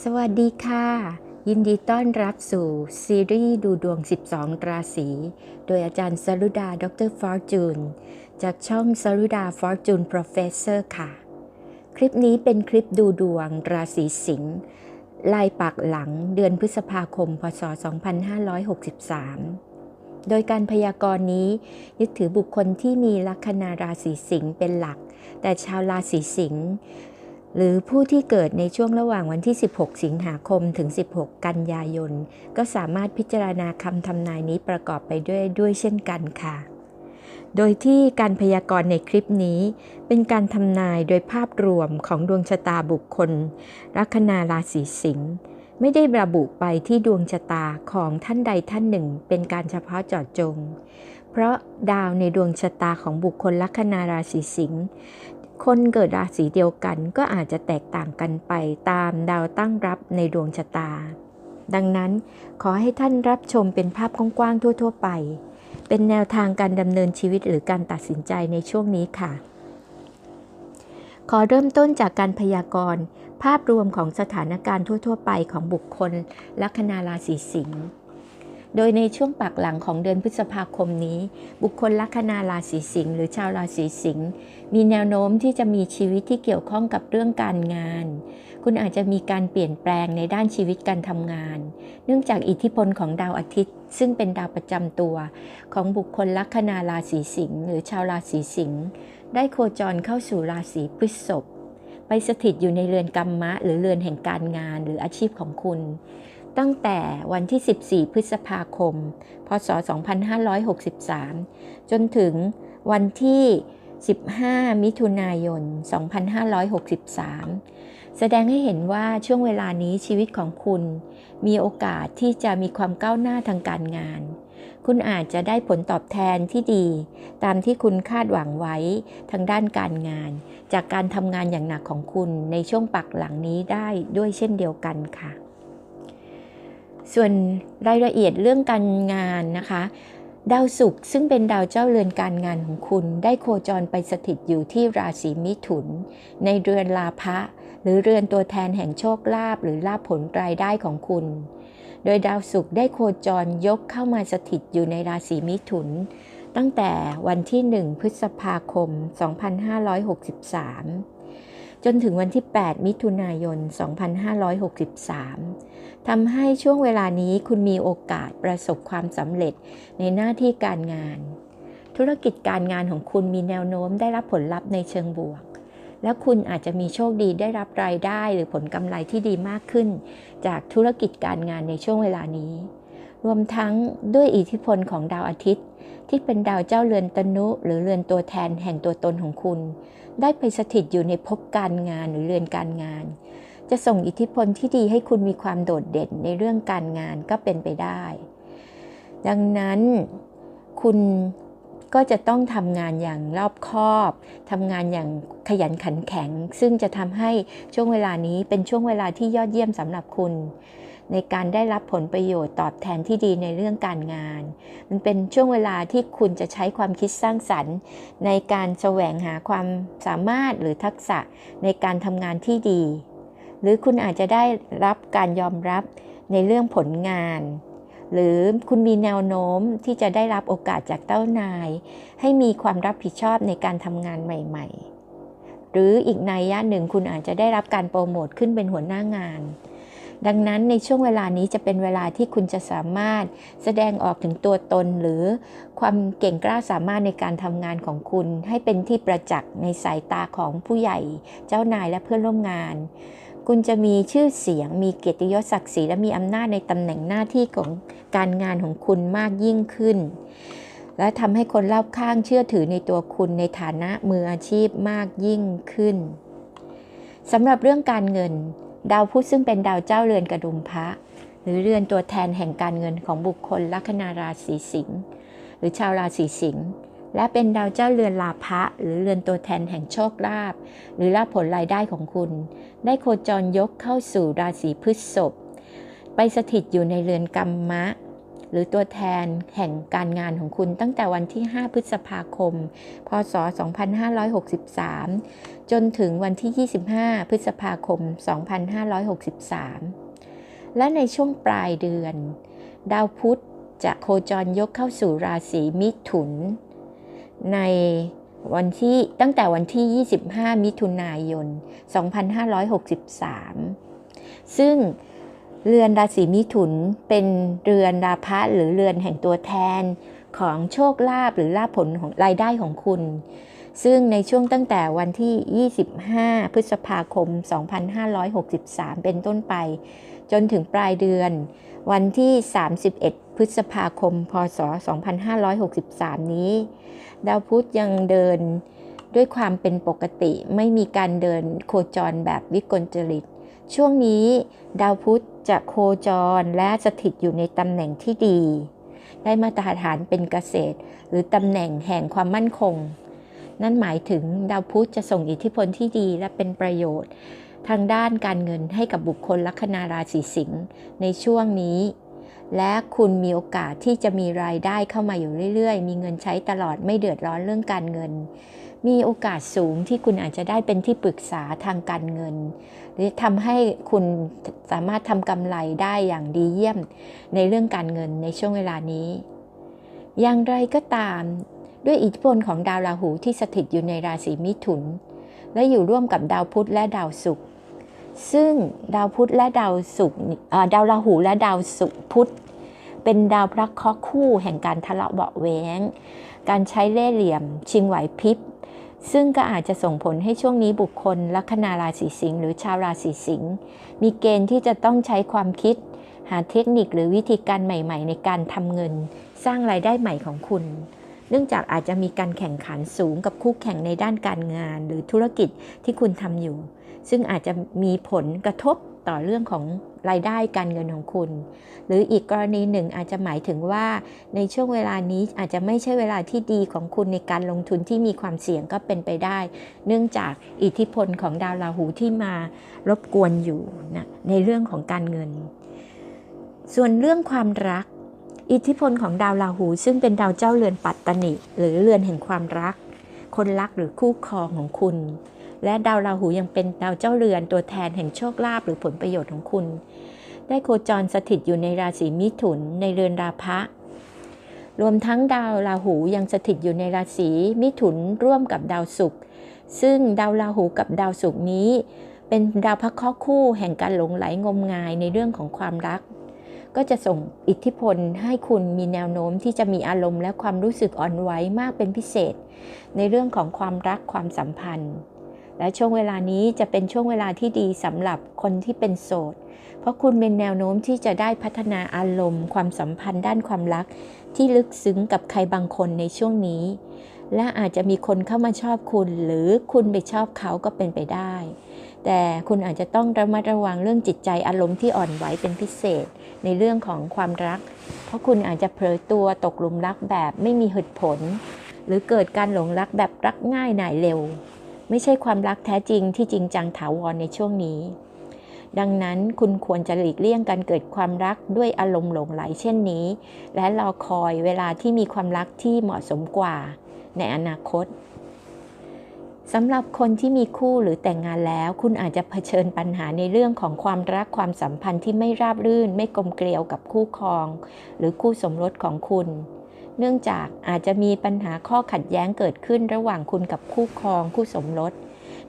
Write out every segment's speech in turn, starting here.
สวัสดีค่ะ ยินดีต้อนรับสู่ซีรีส์ดูดวง 12 ราศี โดยอาจารย์สรุดา ดรฟอร์จูน จากช่องสรุดาฟอร์จูนโปรเฟสเซอร์ค่ะ คลิปนี้เป็นคลิปดูดวงราศีสิงห์ลายปักหลังเดือนพฤษภาคม พศ 2563 โดยการพยากรณ์นี้ ยึดถือบุคคลที่มีลัคนาราศีสิงห์เป็นหลัก แต่ชาวราศีสิงห์ หรือผู้ที่เกิดในช่วงระหว่างวันที่ 16 สิงหาคมถึง 16 กันยายน ก็สามารถพิจารณาคำทำนายนี้ประกอบไปด้วยด้วยเช่นกันค่ะ โดยที่การพยากรณ์ในคลิปนี้ เป็นการทำนายโดยภาพรวมของดวงชะตาบุคคล ลัคนาราศีสิงห์ไม่ได้ระบุไปที่ดวงชะตาของท่านใดท่านหนึ่ง เป็นการเฉพาะเจาะจง เพราะดาวในดวงชะตาของบุคคลลัคนาราศีสิงห์ คนเกิดราศีเดียวกันก็อาจจะแตกต่างกันไปตามดาวตั้งรับในดวงชะตา ดังนั้นขอให้ท่านรับชมเป็นภาพกว้างๆทั่ว ๆ ไป เป็นแนวทางการดำเนินชีวิตหรือการตัดสินใจในช่วงนี้ค่ะ ขอเริ่มต้นจากการพยากรณ์ ภาพรวมของสถานการณ์ทั่ว ๆ ไปของบุคคลลัคนาราศีสิงห์ โดยในช่วงปักหลังของเดือนพฤษภาคมนี้ บุคคลลัคนาราศีสิงห์หรือชาวราศีสิงห์มีแนวโน้มที่จะมีชีวิตที่เกี่ยวข้องกับเรื่องการงาน คุณอาจจะมีการเปลี่ยนแปลงในด้านชีวิตการทำงาน เนื่องจากอิทธิพลของดาวอาทิตย์ ซึ่งเป็นดาวประจำตัว ของบุคคลลัคนาราศีสิงห์หรือชาวราศีสิงห์ได้โคจรเข้าสู่ราศีพฤษภไปสถิตอยู่ในเรือนกรรมะ หรือเรือนแห่งการงานหรืออาชีพของคุณ ตั้งแต่วันที่ 14 พฤษภาคม พศ 2563 จนถึงวันที่ 15 มิถุนายน 2563 แสดงให้เห็นว่าช่วงเวลานี้ชีวิตของคุณ มีโอกาสที่จะมีความก้าวหน้าทางการงาน คุณอาจจะได้ผลตอบแทนที่ดี ตามที่คุณคาดหวังไว้ทางด้านการงาน จากการทำงานอย่างหนักของคุณในช่วงปักหลังนี้ได้ด้วยเช่นเดียวกันค่ะ ส่วนรายละเอียดเรื่องการงานนะคะ ดาวศุกร์ซึ่งเป็นดาวเจ้าเรือนการงานของคุณ ได้โคจรไปสถิตอยู่ที่ราศีมิถุน ในเรือนลาภะหรือเรือนตัวแทนแห่งโชคลาภหรือลาภผลรายได้ของคุณ โดยดาวศุกร์ได้โคจรยกเข้ามาสถิตอยู่ในราศีมิถุน ตั้งแต่วันที่ 1 พฤษภาคม 2563 จนถึงวันที่ 8 มิถุนายน 2563 ทำให้ช่วงเวลานี้คุณมีโอกาสประสบความสำเร็จในหน้าที่การงาน ธุรกิจการงานของคุณมีแนวโน้มได้รับผลลัพธ์ในเชิงบวก และคุณอาจจะมีโชคดีได้รับรายได้หรือผลกำไรที่ดีมากขึ้น จากธุรกิจการงานในช่วงเวลานี้ รวมทั้งด้วยอิทธิพลของดาวอาทิตย์ ที่เป็นดาวเจ้าเรือนตนุหรือเรือนตัวแทนแห่งตัวตนของคุณ ได้ไปสถิตอยู่ในภพการงานหรือเรือนการงาน จะส่งอิทธิพลที่ดีให้คุณมีความโดดเด่นในเรื่องการงานก็เป็นไปได้ ดังนั้นคุณก็จะต้องทำงานอย่างรอบคอบทำงานอย่างขยันขันแข็ง ซึ่งจะทำให้ช่วงเวลานี้เป็นช่วงเวลาที่ยอดเยี่ยมสำหรับคุณ ในการได้รับผลประโยชน์ตอบแทนที่ดีในเรื่องการงาน มันเป็นช่วงเวลาที่คุณจะใช้ความคิดสร้างสรรค์ ในการแสวงหาความสามารถหรือทักษะในการทำงานที่ดี หรือคุณอาจจะได้รับการยอมรับในเรื่องผลงาน หรือคุณมีแนวโน้มที่จะได้รับโอกาสจากเต้านาย ให้มีความรับผิดชอบในการทำงานใหม่ ๆ หรืออีกนัยยะหนึ่งคุณอาจจะได้รับการโปรโมทขึ้นเป็นหัวหน้างาน ดังนั้นในช่วงเวลานี้จะเป็นเวลาที่คุณจะสามารถแสดงออกถึงตัวตนหรือความเก่งกล้าสามารถในการทำงานของคุณ ให้เป็นที่ประจักษ์ในสายตาของผู้ใหญ่ เจ้านายและเพื่อนร่วมงาน คุณจะมีชื่อเสียง มีเกียรติยศศักดิ์ศรีและมีอำนาจในตำแหน่งหน้าที่ของการงานของคุณมากยิ่งขึ้น และทำให้คนรอบข้างเชื่อถือในตัวคุณในฐานะมืออาชีพมากยิ่งขึ้นสำหรับเรื่องการเงิน ดาวพุธซึ่งเป็นดาวเจ้าเรือนกระดุมพระ หรือเรือนตัวแทนแห่งการเงินของบุคคลลัคนาราศีสิงห์หรือชาวราศีสิงห์และเป็นดาวเจ้าเรือนลาภะหรือเรือนตัวแทนแห่งโชคลาภหรือลาภผลรายได้ของคุณ ได้โคจรยกเข้าสู่ราศีพฤษภไปสถิตอยู่ในเรือนกรรมะ หรือตัวแทนแห่งการงานของคุณตั้งแต่วันที่ 5 พฤษภาคม พศ 2563 จนถึงวันที่ 25 พฤษภาคม 2563 และในช่วงปลายเดือน ดาวพุธจะโคจรยกเข้าสู่ราศีมิถุน ในวันที่ตั้งแต่วันที่ 25 มิถุนายน 2563 ซึ่ง เรือนราศีมิถุนเป็นเรือนราพะหรือเรือนแห่งตัวแทนของโชคลาภหรือลาภผลของรายได้ของคุณ ซึ่งในช่วงตั้งแต่วันที่ 25 พฤษภาคม 2563 เป็นต้นไป จนถึงปลายเดือน วันที่ 31 พฤษภาคม พศ 2563 นี้ ดาวพุธยังเดินด้วยความเป็นปกติไม่มีการเดินโคจรแบบวิกลจริต ช่วงนี้ ดาวพุธจะโคจรและสถิตอยู่ในตำแหน่งที่ดี ได้มาตรฐานเป็นเกษตร หรือตำแหน่งแห่งความมั่นคง นั่นหมายถึงดาวพุธจะส่งอิทธิพลที่ดีและเป็นประโยชน์ ทางด้านการเงินให้กับบุคคลลัคนาราศีสิงห์ในช่วงนี้ และคุณมีโอกาสที่จะมีรายได้เข้ามาอยู่เรื่อยๆ มีเงินใช้ตลอดไม่เดือดร้อนเรื่องการเงิน มีโอกาสสูงที่คุณอาจจะได้เป็นที่ปรึกษาทางการเงิน หรือทำให้คุณสามารถทำกำไรได้อย่างดีเยี่ยมในเรื่องการเงินในช่วงเวลานี้ อย่างไรก็ตามด้วยอิทธิพลของดาวราหูที่สถิตอยู่ในราศีมิถุน และอยู่ร่วมกับดาวพุธและดาวศุกร์ซึ่งดาวพุธและดาวศุกร์ดาวราหูและดาวศุกร์พุธ เป็นดาวพระเคราะห์คู่แห่งการทะเลาะเบาแว้งการใช้เล่ห์เหลี่ยม ชิงไหวพริบ ซึ่งก็อาจจะส่งผลให้ช่วงนี้บุคคล ลัคนาราศีสิงห์หรือชาวราศีสิงห์มีเกณฑ์ที่จะต้องใช้ความคิด หาเทคนิคหรือวิธีการใหม่ ๆ ในการทำเงิน สร้างรายได้ใหม่ของคุณเนื่องจากอาจจะมีการแข่งขันสูงกับคู่แข่งในด้านการงาน หรือธุรกิจที่คุณทำอยู่ ซึ่งอาจจะมีผลกระทบ ต่อเรื่องของรายได้การเงินของคุณ หรืออีกกรณีหนึ่งอาจจะหมายถึงว่าในช่วงเวลานี้อาจจะไม่ใช่เวลาที่ดีของคุณในการลงทุนที่มีความเสี่ยงก็เป็นไปได้ เนื่องจากอิทธิพลของดาวราหูที่มารบกวนอยู่นะในเรื่องของการเงิน ส่วนเรื่องความรัก อิทธิพลของดาวราหู ซึ่งเป็นดาวเจ้าเรือนปัตตนิหรือเรือนแห่งความรัก คนรักหรือคู่ครองของคุณ และดาวราหูยังเป็นดาวเจ้าเรือนตัวแทนแห่งโชคลาภหรือผลประโยชน์ของคุณ ได้โคจรสถิตอยู่ในราศีมิถุนในเรือนราพะ รวมทั้งดาวราหูยังสถิตอยู่ในราศีมิถุนร่วมกับดาวศุกร์ซึ่งดาวราหูกับดาวศุกร์นี้ เป็นดาวพระเคราะห์คู่แห่งการหลงไหลงมงายในเรื่องของความรัก ก็จะส่งอิทธิพลให้คุณมีแนวโน้มที่จะมีอารมณ์และความรู้สึกอ่อนไหวมากเป็นพิเศษ ในเรื่องของความรักความสัมพันธ์ และช่วงเวลานี้จะเป็นช่วงเวลาที่ดีสำหรับคนที่เป็นโสด เพราะคุณเป็นแนวโน้มที่จะได้พัฒนาอารมณ์ ความสัมพันธ์ด้านความรัก ที่ลึกซึ้งกับใครบางคนในช่วงนี้ และอาจจะมีคนเข้ามาชอบคุณ หรือคุณไปชอบเขาก็เป็นไปได้ แต่คุณอาจจะต้องระมัดระวังเรื่องจิตใจอารมณ์ที่อ่อนไหวเป็นพิเศษ ในเรื่องของความรัก เพราะคุณอาจจะเผลอตัวตกหลุมรักแบบไม่มีเหตุผล หรือเกิดการหลงรักแบบรักง่ายหน่ายเร็ว ไม่ใช่ความรักแท้จริงที่จริงจังถาวรในช่วงนี้ ดังนั้นคุณควรจะหลีกเลี่ยงการเกิดความรักด้วยอารมณ์หลงไหลเช่นนี้ และรอคอยเวลาที่มีความรักที่เหมาะสมกว่า ในอนาคตสำหรับคนที่มีคู่หรือแต่งงานแล้ว คุณอาจจะเผชิญปัญหาในเรื่องของความรักความสัมพันธ์ที่ไม่ราบรื่น ไม่กลมเกลียวกับคู่ครอง หรือคู่สมรสของคุณ เนื่องจากอาจจะมีปัญหาข้อขัดแย้งเกิดขึ้นระหว่างคุณกับคู่ครองคู่สมรส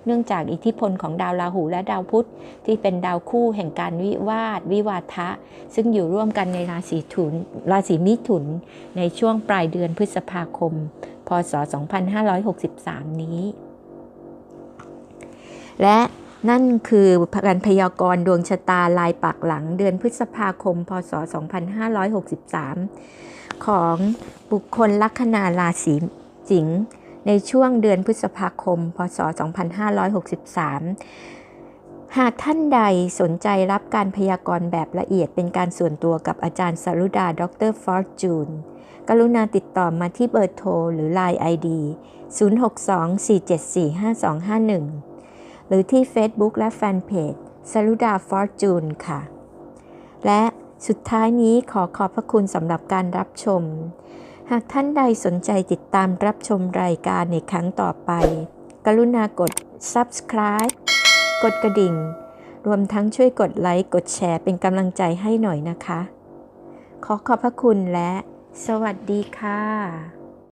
เนื่องจากอิทธิพลของดาวราหูและดาวพุธ ที่เป็นดาวคู่แห่งการวิวาท วิวาทะ ซึ่งอยู่ร่วมกันในราศีถุนราศีมิถุน ในช่วงปลายเดือนพฤษภาคม พศ 2563 นี้ และนั่นคือการพยากรณ์ดวงชะตาลายปักหลังเดือนพฤษภาคม พศ 2563 ของบุคคลลัคนาราศีสิงห์ในช่วงเดือนพฤษภาคม พศ 2563 หากท่านใดสนใจรับการพยากรณ์แบบละเอียดเป็นการส่วนตัวกับอาจารย์สรุดา ดรฟอร์จูน กรุณาติดต่อมาที่เบอร์โทร หรือ Line ID 0624745251 หรือที่ Facebook และแฟนเพจสรุดาฟอร์จูนค่ะ และ สุดท้ายนี้ขอขอบพระคุณสำหรับการรับชม หากท่านใดสนใจติดตามรับชมรายการในครั้งต่อไป กรุณากด subscribe กดกระดิ่ง รวมทั้งช่วยกดไลค์ กดแชร์เป็นกำลังใจให้หน่อยนะคะ ขอขอบพระคุณและ สวัสดีค่ะ